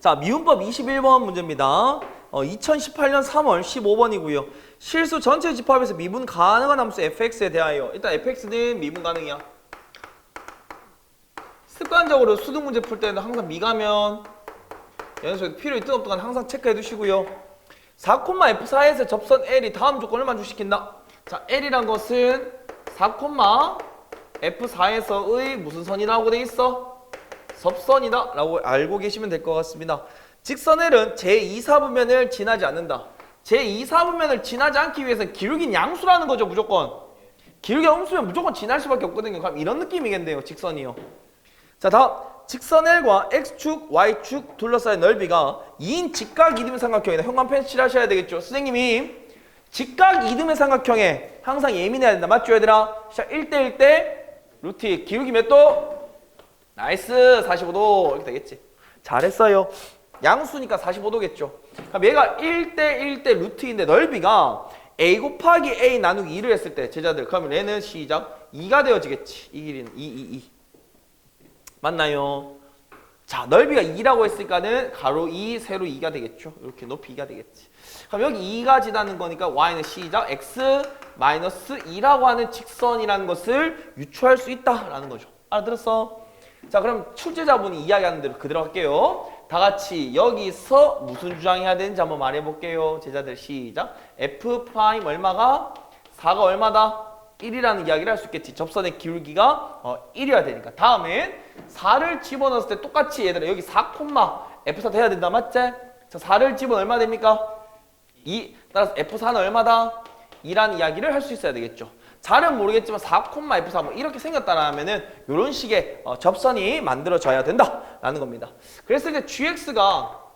자, 미분법 21번 문제입니다. 어, 2018년 3월 15번이고요. 실수 전체 집합에서 미분 가능한 함수 fx에 대하여 일단 fx는 미분 가능이야. 습관적으로 수능 문제 풀 때는 항상 미가면 연속에 필요 있든 없든 간에 항상 체크해 두시고요. 4,f4에서 접선 L이 다음 조건을 만족시킨다. 자, L이란 것은 4,f4에서의 무슨 선이라고 돼 있어? 접선이다 라고 알고 계시면 될 것 같습니다. 직선 L은 제2사분면을 지나지 않는다. 제2사분면을 지나지 않기 위해서는 기울긴 양수라는 거죠, 무조건. 기울기가 음수면 무조건 지날 수밖에 없거든요. 그럼 이런 느낌이겠네요, 직선이요. 자, 다음. 직선 L과 X축, Y축 둘러싸인 넓이가 2인 직각 이등변 삼각형이다. 형광펜 칠 하셔야 되겠죠. 선생님이 직각 이등변 삼각형에 항상 예민해야 된다. 맞죠, 얘들아? 시작 1대1 때 루트 기울기 몇 도? 나이스 45도 이렇게 되겠지. 잘했어요. 양수니까 45도겠죠. 그럼 얘가 1대 1 대 루트인데 넓이가 a 곱하기 a 나누기 2를 했을 때 제자들 그러면 얘는 시작 2가 되어지겠지. 이 길이는 2, 2, 2. 맞나요? 자, 넓이가 2라고 했으니까는 가로 2, 세로 2가 되겠죠. 이렇게 높이 2가 되겠지. 그럼 여기 2가 지나는 거니까 y는 시작 x 마이너스 2라고 하는 직선이라는 것을 유추할 수 있다라는 거죠. 알아들었어? 자, 그럼 출제자분이 이야기하는 대로 그대로 할게요. 다 같이 여기서 무슨 주장해야 되는지 한번 말해볼게요. 제자들 시작. f 프라임 얼마가 4가 얼마다? 1이라는 이야기를 할 수 있겠지. 접선의 기울기가 어, 1이어야 되니까. 다음엔 4를 집어넣었을 때 똑같이 얘들아 여기 4, F4 돼야 된다. 맞지? 자, 4를 집어넣으면 얼마 됩니까? 2. 따라서 F4는 얼마다? 2라는 이야기를 할 수 있어야 되겠죠. 잘은 모르겠지만 4, F4 뭐 이렇게 생겼다라면은 이런 식의 어, 접선이 만들어져야 된다라는 겁니다. 그래서 이제 GX가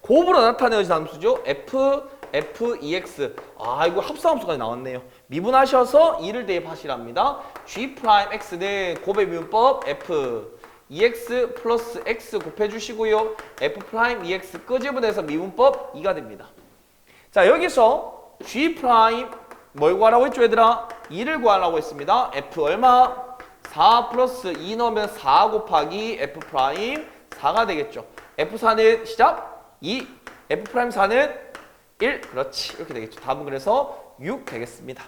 곱으로 나타내어진 함수죠. F, F, EX. 아, 이거 합성함수까지 나왔네요. 미분하셔서 2를 대입하시랍니다. G 프라임 X는 곱의 미분법 F, EX 플러스 X 곱해주시고요. F 프라임 EX 끄집어내서 미분법 2가 됩니다. 자, 여기서 G 뭘 구하라고 했죠, 얘들아? 2를 구하라고 했습니다. F 얼마? 4 플러스 2 넣으면 4 곱하기 F 프라임 4가 되겠죠. F4는 시작 2, F 프라임 4는 1. 그렇지. 이렇게 되겠죠. 답은 그래서 6 되겠습니다.